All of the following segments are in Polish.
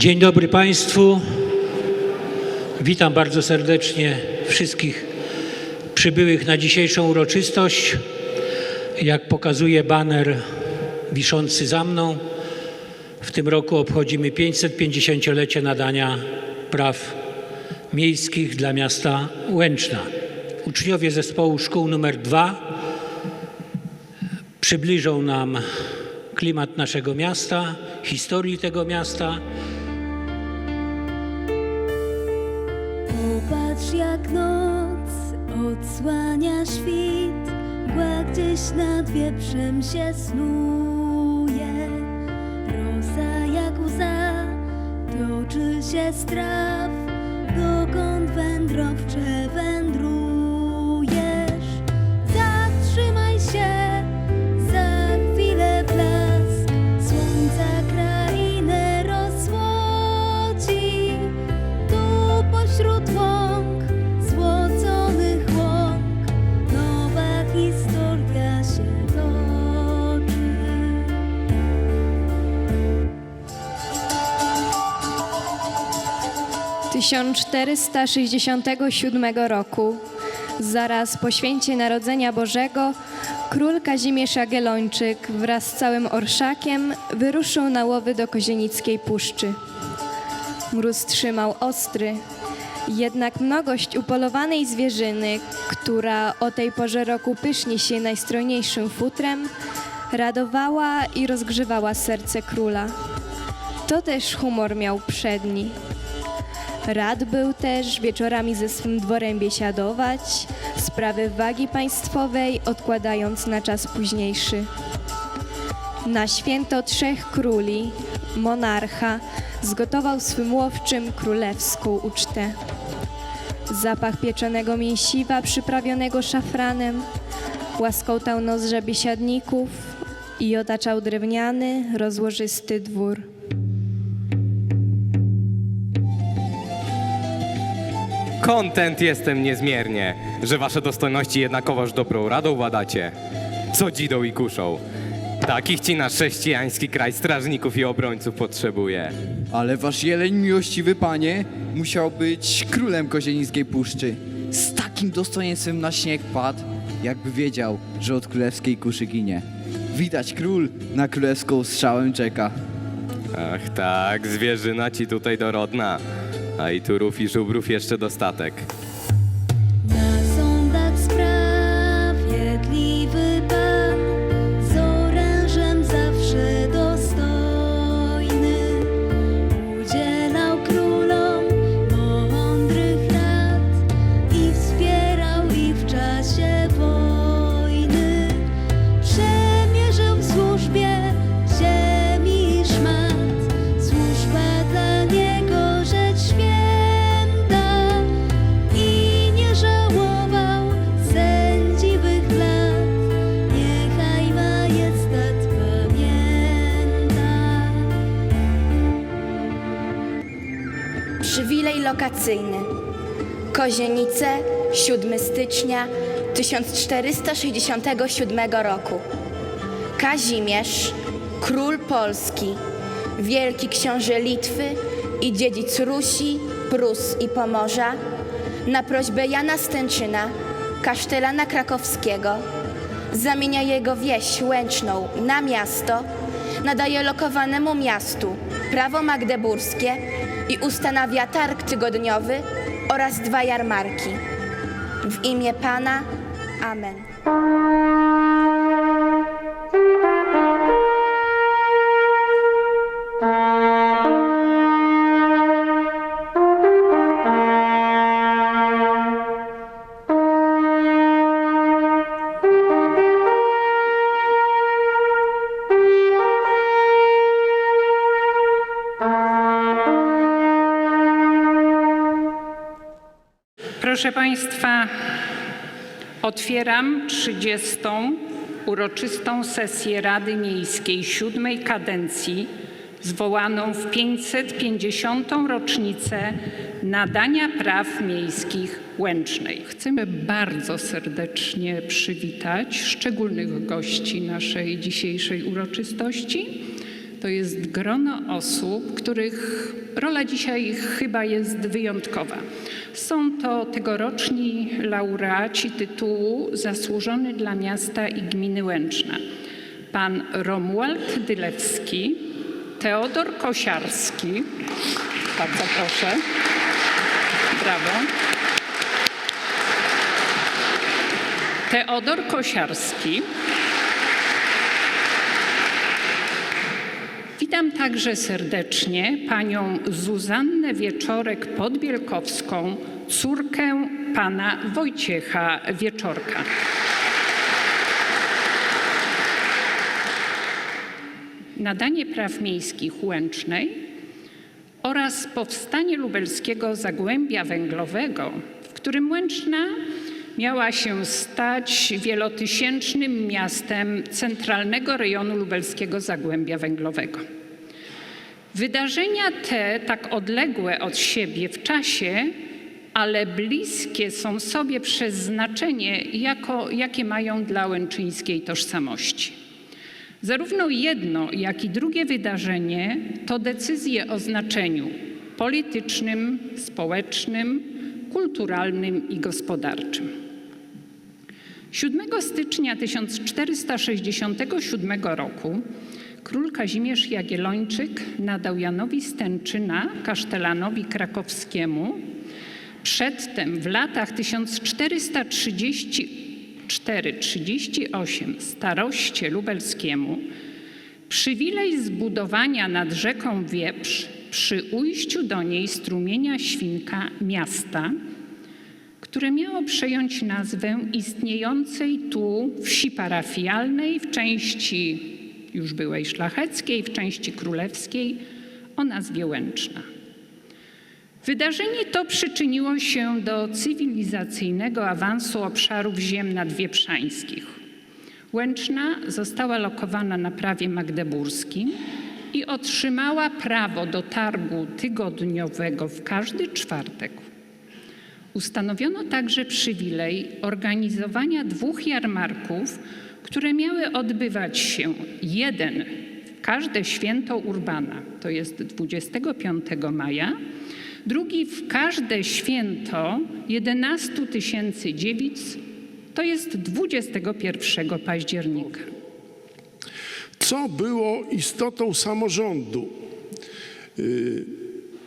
Dzień dobry Państwu. Witam bardzo serdecznie wszystkich przybyłych na dzisiejszą uroczystość. Jak pokazuje baner wiszący za mną, w tym roku obchodzimy 550-lecie nadania praw miejskich dla miasta Łęczna. Uczniowie zespołu szkół numer 2 przybliżą nam klimat naszego miasta, historii tego miasta. Popatrz jak noc odsłania świt, mgła gdzieś nad wieprzem się snuje. Rosa jak łza toczy się z traw, dokąd wędrowcze wędrujesz. 1467 roku, zaraz po święcie Narodzenia Bożego, król Kazimierz Jagiellończyk wraz z całym orszakiem wyruszył na łowy do Kozienickiej Puszczy. Mróz trzymał ostry, jednak mnogość upolowanej zwierzyny, która o tej porze roku pyszni się najstrojniejszym futrem, radowała i rozgrzewała serce króla. To też humor miał przedni. Rad był też wieczorami ze swym dworem biesiadować, sprawy wagi państwowej odkładając na czas późniejszy. Na święto trzech króli, monarcha zgotował swym łowczym królewską ucztę. Zapach pieczonego mięsiwa przyprawionego szafranem łaskotał nozdrza biesiadników i otaczał drewniany, rozłożysty dwór. Kontent jestem niezmiernie, że wasze dostojności jednakowoż dobrą radą władacie. Co dzidą i kuszą. Takich ci nasz chrześcijański kraj strażników i obrońców potrzebuje. Ale wasz jeleń, miłościwy panie, musiał być królem kozienickiej puszczy. Z takim dostojeństwem na śnieg padł, jakby wiedział, że od królewskiej kuszy ginie. Widać król na królewską strzałem czeka. Ach tak, zwierzyna ci tutaj dorodna. A i turów i żubrów jeszcze dostatek. Kozienice, 7 stycznia 1467 roku. Kazimierz, król Polski, wielki książę Litwy i dziedzic Rusi, Prus i Pomorza, na prośbę Jana Stęczyna, kasztelana krakowskiego, zamienia jego wieś Łęczną na miasto, nadaje lokowanemu miastu prawo magdeburskie i ustanawia targ tygodniowy oraz dwa jarmarki. W imię Pana. Amen. Proszę Państwa, otwieram 30. uroczystą sesję Rady Miejskiej siódmej kadencji, zwołaną w 550. rocznicę nadania praw miejskich Łęcznej. Chcemy bardzo serdecznie przywitać szczególnych gości naszej dzisiejszej uroczystości. To jest grono osób, których rola dzisiaj chyba jest wyjątkowa. Są to tegoroczni laureaci tytułu Zasłużony dla miasta i gminy Łęczna. Pan Romuald Dylewski, Teodor Kosiarski, bardzo proszę, brawo. Teodor Kosiarski. Witam także serdecznie panią Zuzannę Wieczorek-Podbielkowską, córkę pana Wojciecha Wieczorka. Nadanie praw miejskich Łęcznej oraz powstanie lubelskiego Zagłębia Węglowego, w którym Łęczna miała się stać wielotysięcznym miastem centralnego rejonu lubelskiego Zagłębia Węglowego. Wydarzenia te, tak odległe od siebie w czasie, ale bliskie są sobie przez znaczenie, jako, jakie mają dla łęczyńskiej tożsamości. Zarówno jedno, jak i drugie wydarzenie to decyzje o znaczeniu politycznym, społecznym, kulturalnym i gospodarczym. 7 stycznia 1467 roku król Kazimierz Jagiellończyk nadał Janowi Stęczyna, kasztelanowi krakowskiemu, przedtem w latach 1434-38 staroście lubelskiemu, przywilej zbudowania nad rzeką Wieprz przy ujściu do niej strumienia Świnka miasta, które miało przejąć nazwę istniejącej tu wsi parafialnej w części już byłej szlacheckiej, w części królewskiej o nazwie Łęczna. Wydarzenie to przyczyniło się do cywilizacyjnego awansu obszarów ziem nadwieprzańskich. Łęczna została lokowana na prawie magdeburskim i otrzymała prawo do targu tygodniowego w każdy czwartek. Ustanowiono także przywilej organizowania dwóch jarmarków, które miały odbywać się jeden każde święto Urbana, to jest 25 maja, drugi w każde święto 11 tysięcy dziewic, to jest 21 października. Co było istotą samorządu? Y,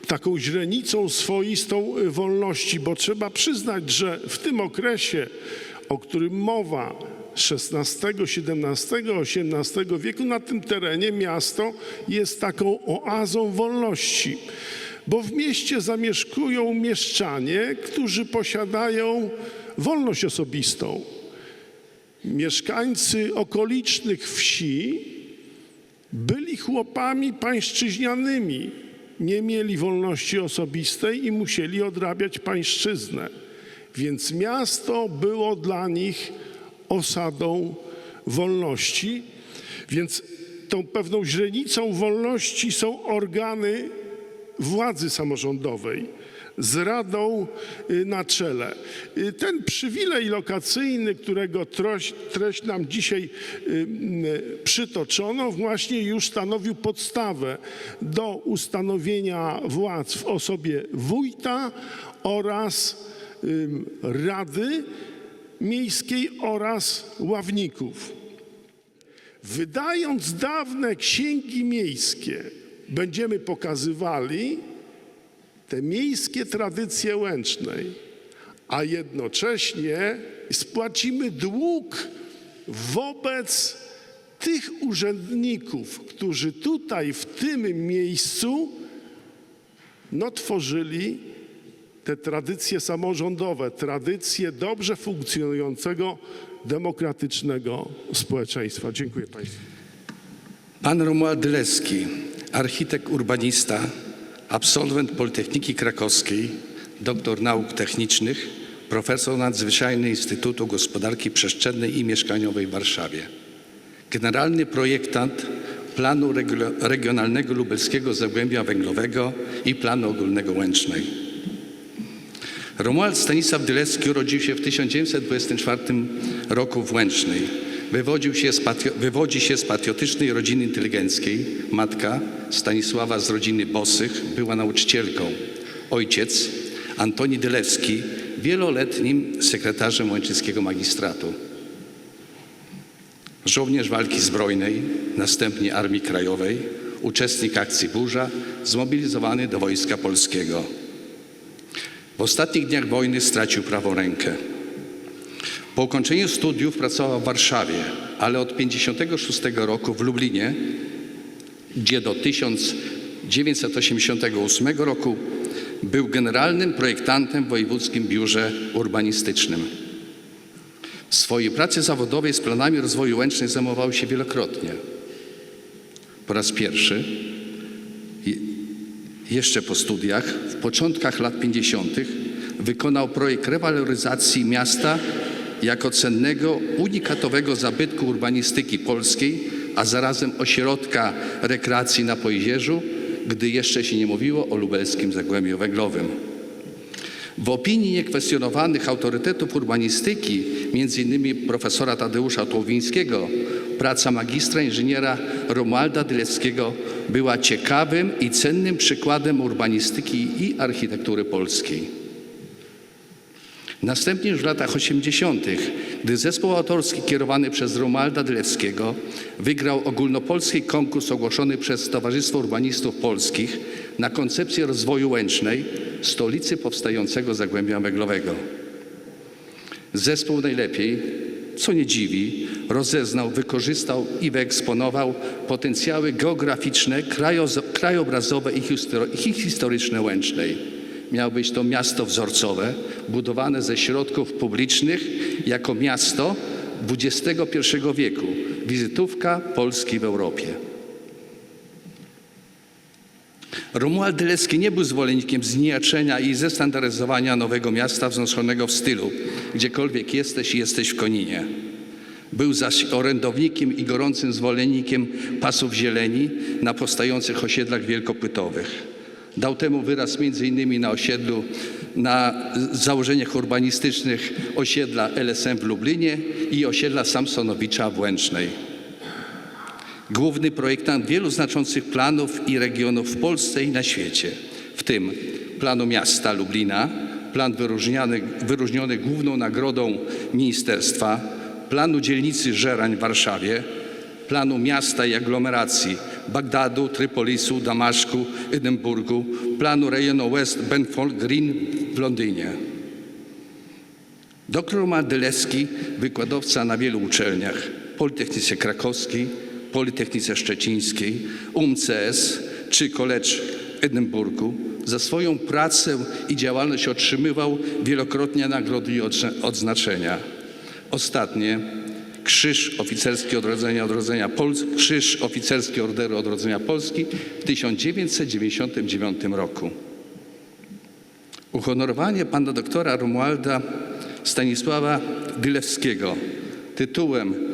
Taką źrenicą swoistą y, wolności, bo trzeba przyznać, że w tym okresie, o którym mowa, XVI, XVII, XVIII wieku, na tym terenie miasto jest taką oazą wolności, bo w mieście zamieszkują mieszczanie, którzy posiadają wolność osobistą. Mieszkańcy okolicznych wsi byli chłopami pańszczyźnianymi, nie mieli wolności osobistej i musieli odrabiać pańszczyznę. Więc miasto było dla nich osadą wolności. Więc tą pewną źrenicą wolności są organy władzy samorządowej z radą y, na czele. Y, Ten przywilej lokacyjny, którego treść, nam dzisiaj y, przytoczono, właśnie już stanowił podstawę do ustanowienia władz w osobie wójta oraz rady miejskiej oraz ławników. Wydając dawne księgi miejskie, będziemy pokazywali te miejskie tradycje łęcznej, a jednocześnie spłacimy dług wobec tych urzędników, którzy tutaj, w tym miejscu, no, tworzyli te tradycje samorządowe, tradycje dobrze funkcjonującego, demokratycznego społeczeństwa. Dziękuję Państwu. Pan Romuald Dylewski, architekt urbanista, absolwent Politechniki Krakowskiej, doktor nauk technicznych, profesor nadzwyczajny Instytutu Gospodarki Przestrzennej i Mieszkaniowej w Warszawie. Generalny projektant planu regio- regionalnego lubelskiego Zagłębia Węglowego i planu ogólnego Łęcznej. Romuald Stanisław Dylewski urodził się w 1924 roku w Łęcznej. Wywodził się z wywodzi się z patriotycznej rodziny inteligenckiej. Matka Stanisława z rodziny Bosych była nauczycielką. Ojciec Antoni Dylewski wieloletnim sekretarzem Łęczyńskiego Magistratu. Żołnierz walki zbrojnej, następnie Armii Krajowej, uczestnik akcji Burza, zmobilizowany do Wojska Polskiego. W ostatnich dniach wojny stracił prawą rękę. Po ukończeniu studiów pracował w Warszawie, ale od 1956 roku w Lublinie, gdzie do 1988 roku był generalnym projektantem w Wojewódzkim Biurze Urbanistycznym. W swojej pracy zawodowej z planami rozwoju Łęcznej zajmował się wielokrotnie. Po raz pierwszy, jeszcze po studiach, w początkach lat 50. wykonał projekt rewaloryzacji miasta jako cennego, unikatowego zabytku urbanistyki polskiej, a zarazem ośrodka rekreacji na Pojezierzu, gdy jeszcze się nie mówiło o lubelskim Zagłębiu Węglowym. W opinii niekwestionowanych autorytetów urbanistyki, m.in. profesora Tadeusza Tłowińskiego, praca magistra inżyniera Romualda Dyleckiego była ciekawym i cennym przykładem urbanistyki i architektury polskiej. Następnie w latach 80., gdy zespół autorski kierowany przez Romualda Dylewskiego wygrał ogólnopolski konkurs ogłoszony przez Towarzystwo Urbanistów Polskich na koncepcję rozwoju Łęcznej, stolicy powstającego Zagłębia Węglowego. Zespół najlepiej, co nie dziwi, rozeznał, wykorzystał i wyeksponował potencjały geograficzne, krajobrazowe i histo- i historyczne Łęcznej. Miało być to miasto wzorcowe, budowane ze środków publicznych jako miasto XXI wieku, wizytówka Polski w Europie. Romuald Dylecki nie był zwolennikiem znijaczenia i zestandaryzowania nowego miasta wznoszonego w stylu gdziekolwiek jesteś, jesteś w Koninie. Był zaś orędownikiem i gorącym zwolennikiem pasów zieleni na powstających osiedlach wielkopytowych. Dał temu wyraz m.in. na osiedlu, na założeniach urbanistycznych osiedla LSM w Lublinie i osiedla Samsonowicza w Łęcznej. Główny projektant wielu znaczących planów i regionów w Polsce i na świecie, w tym planu miasta Lublina, plan wyróżniony główną nagrodą ministerstwa, planu dzielnicy Żerań w Warszawie, planu miasta i aglomeracji Bagdadu, Trypolisu, Damaszku, Edynburgu, planu rejonu West Benfold Green w Londynie. Dr Roman Dylewski, wykładowca na wielu uczelniach, Politechnice Krakowskiej, Politechnice Szczecińskiej, UMCS czy College Edynburgu, za swoją pracę i działalność otrzymywał wielokrotnie nagrody i odznaczenia. Ostatnie Krzyż Oficerski Odrodzenia Odrodzenia Polski, Krzyż Oficerski Orderu Odrodzenia Polski w 1999 roku. Uhonorowanie pana doktora Romualda Stanisława Dylewskiego tytułem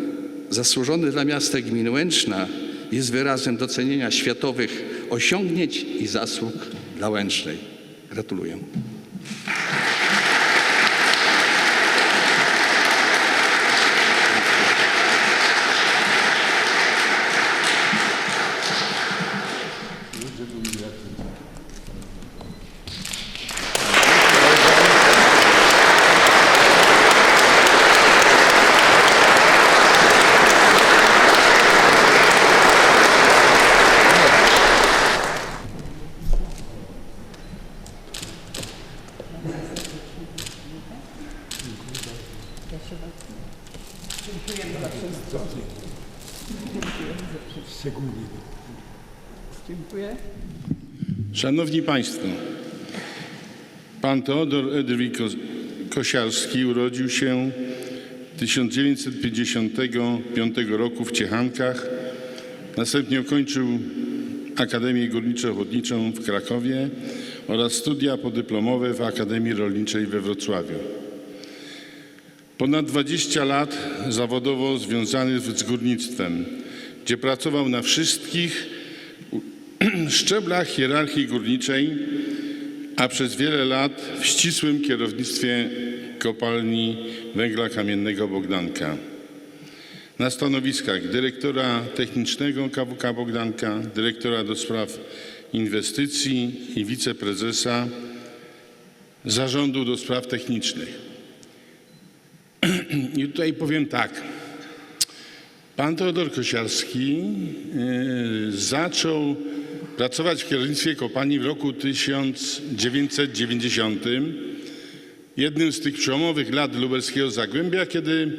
Zasłużony dla miasta gminy Łęczna jest wyrazem docenienia światowych osiągnięć i zasług dla Łęcznej. Gratuluję. Szanowni Państwo, pan Teodor Edwin Ko- Kosiarski urodził się 1955 roku w Ciechankach. Następnie ukończył Akademię Górniczo-Ochotniczą w Krakowie oraz studia podyplomowe w Akademii Rolniczej we Wrocławiu. Ponad 20 lat zawodowo związany z górnictwem, gdzie pracował na wszystkich szczeblach hierarchii górniczej, a przez wiele lat w ścisłym kierownictwie kopalni węgla kamiennego Bogdanka. na stanowiskach dyrektora technicznego KWK Bogdanka, dyrektora do spraw inwestycji i wiceprezesa zarządu do spraw technicznych. I tutaj powiem tak. Pan Teodor Kosiarski y, zaczął pracować w kierownictwie kopalni w roku 1990. Jednym z tych przełomowych lat lubelskiego Zagłębia, kiedy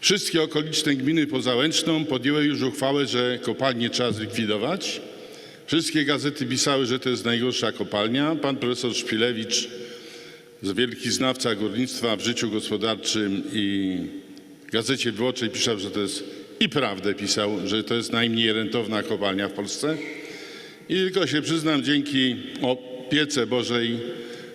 wszystkie okoliczne gminy poza Łęczną podjęły już uchwałę, że kopalnię trzeba zlikwidować. Wszystkie gazety pisały, że to jest najgorsza kopalnia. Pan profesor Szpilewicz, wielki znawca górnictwa w życiu gospodarczym i Gazecie Wyborczej pisał, że to jest i prawdę pisał, że to jest najmniej rentowna kopalnia w Polsce. I tylko się przyznam, dzięki opiece Bożej,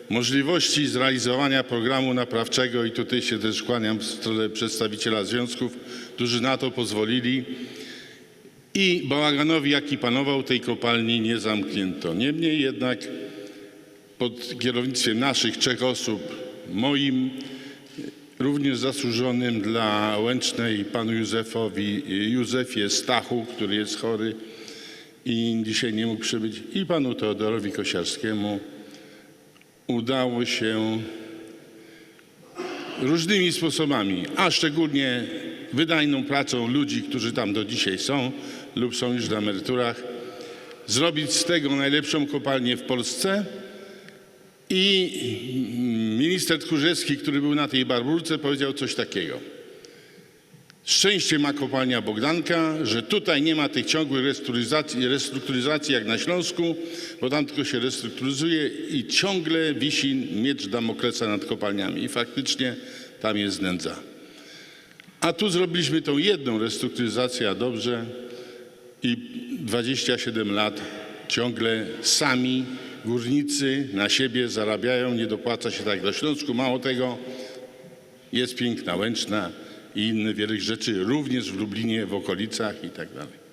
możliwości zrealizowania programu naprawczego i tutaj się też kłaniam w stronę przedstawiciela związków, którzy na to pozwolili i bałaganowi, jaki panował tej kopalni, nie zamknięto. Niemniej jednak pod kierownictwem naszych trzech osób, moim, również zasłużonym dla Łęcznej panu Józefowi, Józefie Stachu, który jest chory i dzisiaj nie mógł przybyć, i panu Teodorowi Kosiarskiemu udało się różnymi sposobami, a szczególnie wydajną pracą ludzi, którzy tam do dzisiaj są lub są już na emeryturach, zrobić z tego najlepszą kopalnię w Polsce. I minister Tchórzewski, który był na tej barburce, powiedział coś takiego. Szczęście ma kopalnia Bogdanka, że tutaj nie ma tych ciągłych restrukturyzacji, restrukturyzacji jak na Śląsku, bo tam tylko się restrukturyzuje i ciągle wisi miecz Damoklesa nad kopalniami. I faktycznie tam jest nędza. A tu zrobiliśmy tą jedną restrukturyzację, a dobrze, i 27 lat ciągle sami górnicy na siebie zarabiają, nie dopłaca się tak na Śląsku. Mało tego, jest piękna Łęczna i inne wiele rzeczy, również w Lublinie, w okolicach i tak dalej.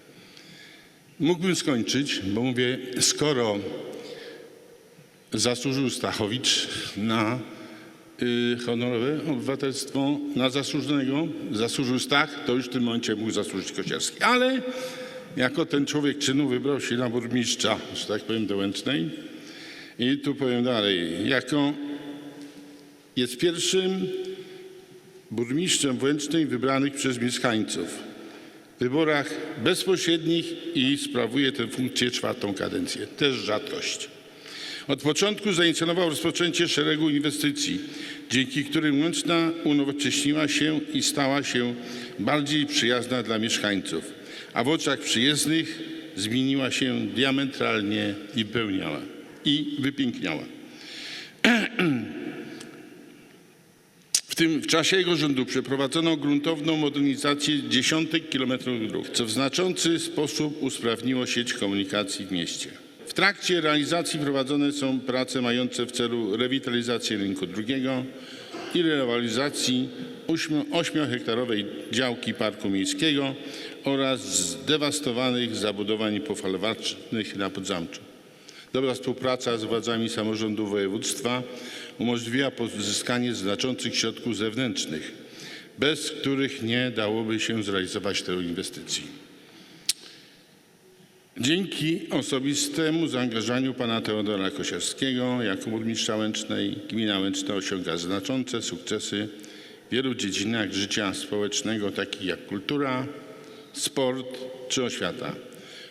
Mógłbym skończyć, bo mówię, skoro zasłużył Stachowicz na y, honorowe obywatelstwo, na zasłużonego, zasłużył Stach, to już w tym momencie mógł zasłużyć Kosiarski. Ale jako ten człowiek czynu wybrał się na burmistrza, że tak powiem, do Łęcznej. I tu powiem dalej, jako jest pierwszym burmistrzem Łęcznej wybranych przez mieszkańców w wyborach bezpośrednich i sprawuje tę funkcję czwartą kadencję. Też rzadkość. Od początku zainicjował rozpoczęcie szeregu inwestycji, dzięki którym Łęczna unowocześniła się i stała się bardziej przyjazna dla mieszkańców, a w oczach przyjezdnych zmieniła się diametralnie i pełniała i wypiękniała. W tym w czasie jego rządu przeprowadzono gruntowną modernizację dziesiątek kilometrów dróg, co w znaczący sposób usprawniło sieć komunikacji w mieście. W trakcie realizacji prowadzone są prace mające w celu rewitalizacji rynku drugiego i rewitalizacji 8-hektarowej działki Parku Miejskiego oraz zdewastowanych zabudowań pofalowanych na Podzamczu. Dobra współpraca z władzami samorządu województwa umożliwia pozyskanie znaczących środków zewnętrznych, bez których nie dałoby się zrealizować tej inwestycji. Dzięki osobistemu zaangażowaniu pana Teodora Kosiarskiego jako burmistrza Łęcznej, gmina Łęczna osiąga znaczące sukcesy w wielu dziedzinach życia społecznego, takich jak kultura, sport czy oświata.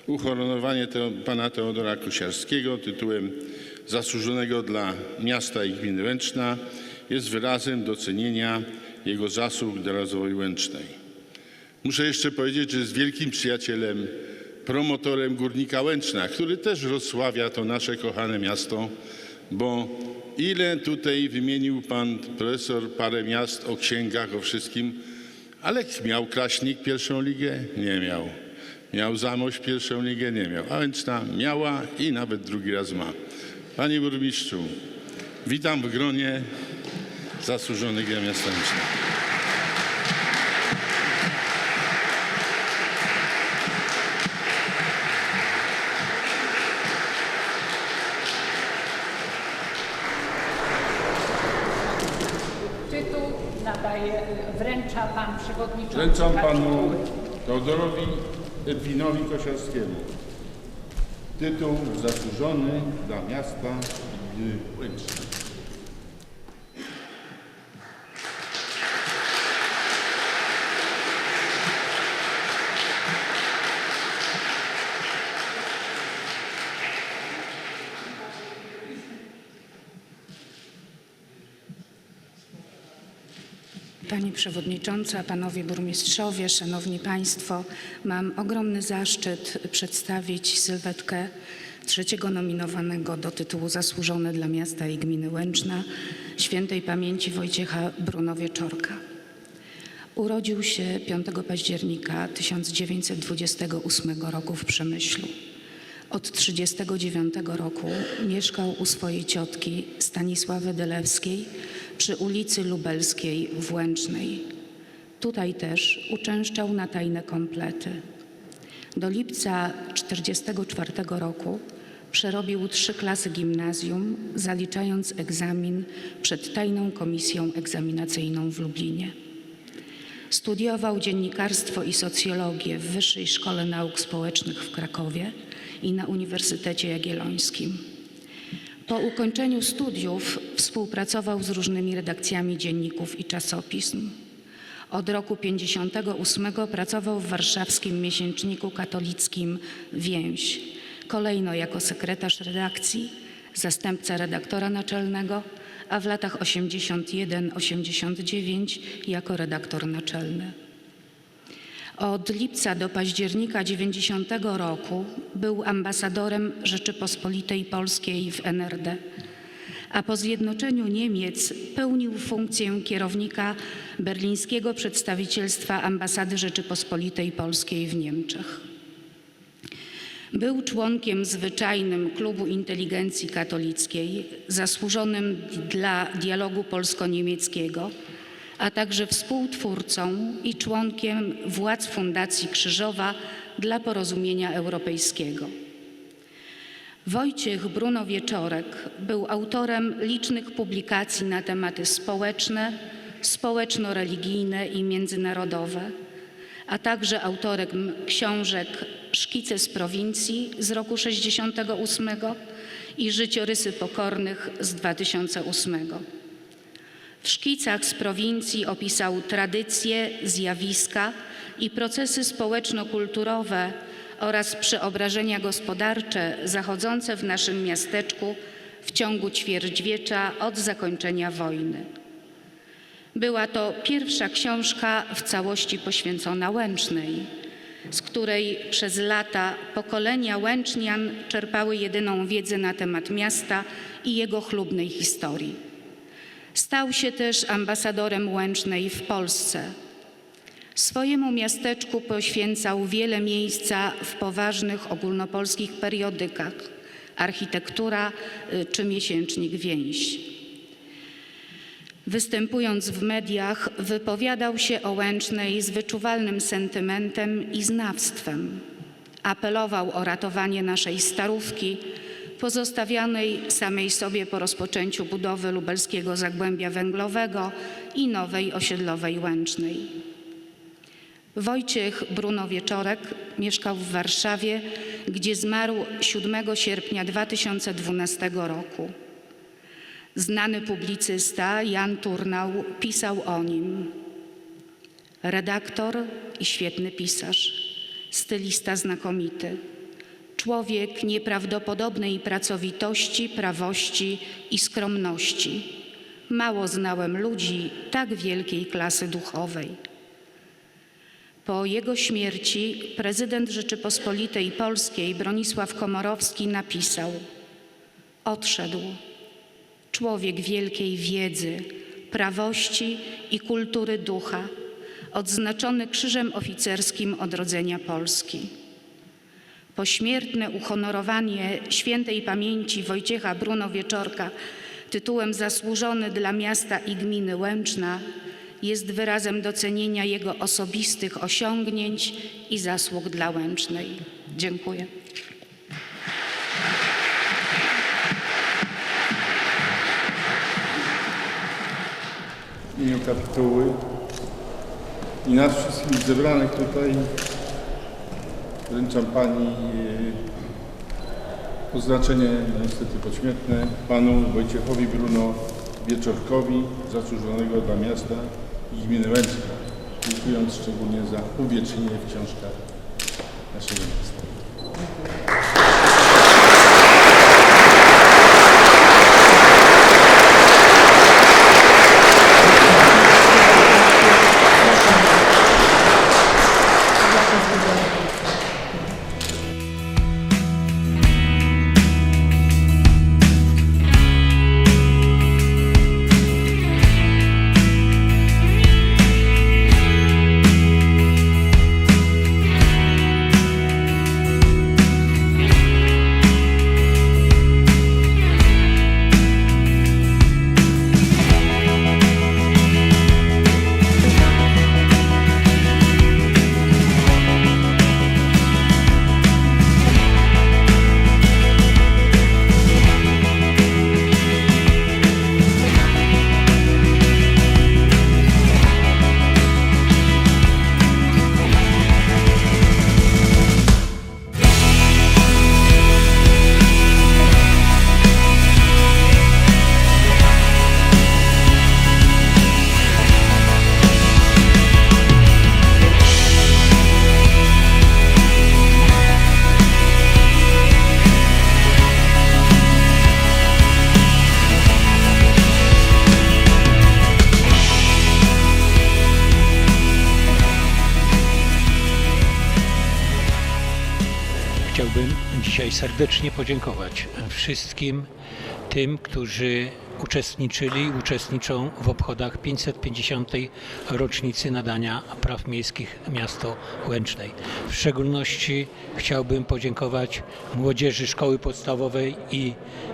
Uhonorowanie te, pana Teodora Kosiarskiego tytułem zasłużonego dla miasta i gminy Łęczna jest wyrazem docenienia jego zasług dla rozwoju Łęcznej. Muszę jeszcze powiedzieć, że jest wielkim przyjacielem, promotorem Górnika Łęczna, który też rozsławia to nasze kochane miasto, bo ile tutaj wymienił pan profesor parę miast o księgach, o wszystkim, ale miał Kraśnik pierwszą ligę? Nie miał. Miał Zamość pierwszą ligę? Nie miał. A Łęczna miała i nawet drugi raz ma. Panie burmistrzu, witam w gronie zasłużonych miasta Łęczna. Tytuł nadaje wręcza pan przewodniczący Wręczam panu. Teodorowi Edwinowi Kosiarskiemu tytuł zasłużony dla miasta Łęczna. Pani Przewodnicząca, Panowie Burmistrzowie, Szanowni Państwo, mam ogromny zaszczyt przedstawić sylwetkę trzeciego nominowanego do tytułu Zasłużony dla Miasta i Gminy Łęczna, świętej pamięci Wojciecha Brunowieczorka. Urodził się 5 października 1928 roku w Przemyślu. Od 1939 roku mieszkał u swojej ciotki Stanisławy Delewskiej przy ulicy Lubelskiej w Łęcznej. Tutaj też uczęszczał na tajne komplety. Do lipca 1944 roku przerobił trzy klasy gimnazjum, zaliczając egzamin przed tajną komisją egzaminacyjną w Lublinie. Studiował dziennikarstwo i socjologię w Wyższej Szkole Nauk Społecznych w Krakowie i na Uniwersytecie Jagiellońskim. Po ukończeniu studiów współpracował z różnymi redakcjami dzienników i czasopism. Od roku 58 pracował w warszawskim miesięczniku katolickim Więź, kolejno jako sekretarz redakcji, zastępca redaktora naczelnego, a w latach 81-89 jako redaktor naczelny. Od lipca do października 90 roku był ambasadorem Rzeczypospolitej Polskiej w NRD, a po zjednoczeniu Niemiec pełnił funkcję kierownika berlińskiego przedstawicielstwa ambasady Rzeczypospolitej Polskiej w Niemczech. Był członkiem zwyczajnym Klubu Inteligencji Katolickiej, zasłużonym dla dialogu polsko-niemieckiego, a także współtwórcą i członkiem władz Fundacji Krzyżowa dla Porozumienia Europejskiego. Wojciech Bruno Wieczorek był autorem licznych publikacji na tematy społeczne, społeczno-religijne i międzynarodowe, a także autorem książek Szkice z prowincji z roku 68 i Życiorysy pokornych z 2008. W szkicach z prowincji opisał tradycje, zjawiska i procesy społeczno-kulturowe oraz przeobrażenia gospodarcze zachodzące w naszym miasteczku w ciągu ćwierćwiecza od zakończenia wojny. Była to pierwsza książka w całości poświęcona Łęcznej, z której przez lata pokolenia Łęcznian czerpały jedyną wiedzę na temat miasta i jego chlubnej historii. Stał się też ambasadorem Łęcznej w Polsce. Swojemu miasteczku poświęcał wiele miejsca w poważnych ogólnopolskich periodykach Architektura y, czy miesięcznik Więź. Występując w mediach, wypowiadał się o Łęcznej z wyczuwalnym sentymentem i znawstwem. Apelował o ratowanie naszej starówki, pozostawionej samej sobie po rozpoczęciu budowy lubelskiego zagłębia węglowego i nowej osiedlowej Łęcznej. Wojciech Bruno Wieczorek mieszkał w Warszawie, gdzie zmarł 7 sierpnia 2012 roku. Znany publicysta Jan Turnał pisał o nim. Redaktor i świetny pisarz, stylista znakomity, człowiek nieprawdopodobnej pracowitości, prawości i skromności. Mało znałem ludzi tak wielkiej klasy duchowej. Po jego śmierci prezydent Rzeczypospolitej Polskiej Bronisław Komorowski napisał: Odszedł człowiek wielkiej wiedzy, prawości i kultury ducha, odznaczony Krzyżem Oficerskim Odrodzenia Polski. Pośmiertne uhonorowanie świętej pamięci Wojciecha Bruno Wieczorka tytułem Zasłużony dla miasta i gminy Łęczna jest wyrazem docenienia jego osobistych osiągnięć i zasług dla Łęcznej. Dziękuję. W imieniu kapituły i nas wszystkich zebranych tutaj wręczam Pani e, oznaczenie niestety pośmiertne Panu Wojciechowi Bruno Wieczorkowi, zasłużonego dla miasta i gminy Łęczna, dziękując szczególnie za uwiecznienie w książkach naszego miasta. Serdecznie podziękować wszystkim tym, którzy uczestniczyli i uczestniczą w obchodach 550. rocznicy nadania praw miejskich miasto Łęcznej. W szczególności chciałbym podziękować młodzieży szkoły podstawowej i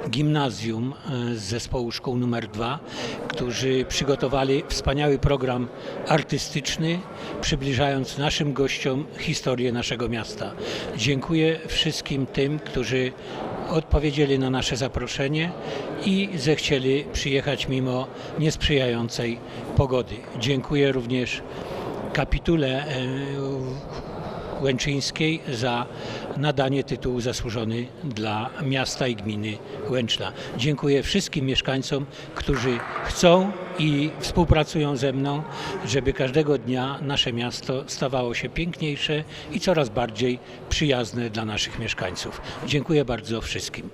gimnazjum e, z zespołu szkół numer 2, którzy przygotowali wspaniały program artystyczny, przybliżając naszym gościom historię naszego miasta. Dziękuję wszystkim tym, którzy odpowiedzieli na nasze zaproszenie i zechcieli przyjechać mimo niesprzyjającej pogody. Dziękuję również kapitule e, Łęczyńskiej za nadanie tytułu zasłużony dla miasta i gminy Łęczna. Dziękuję wszystkim mieszkańcom, którzy chcą i współpracują ze mną, żeby każdego dnia nasze miasto stawało się piękniejsze i coraz bardziej przyjazne dla naszych mieszkańców. Dziękuję bardzo wszystkim.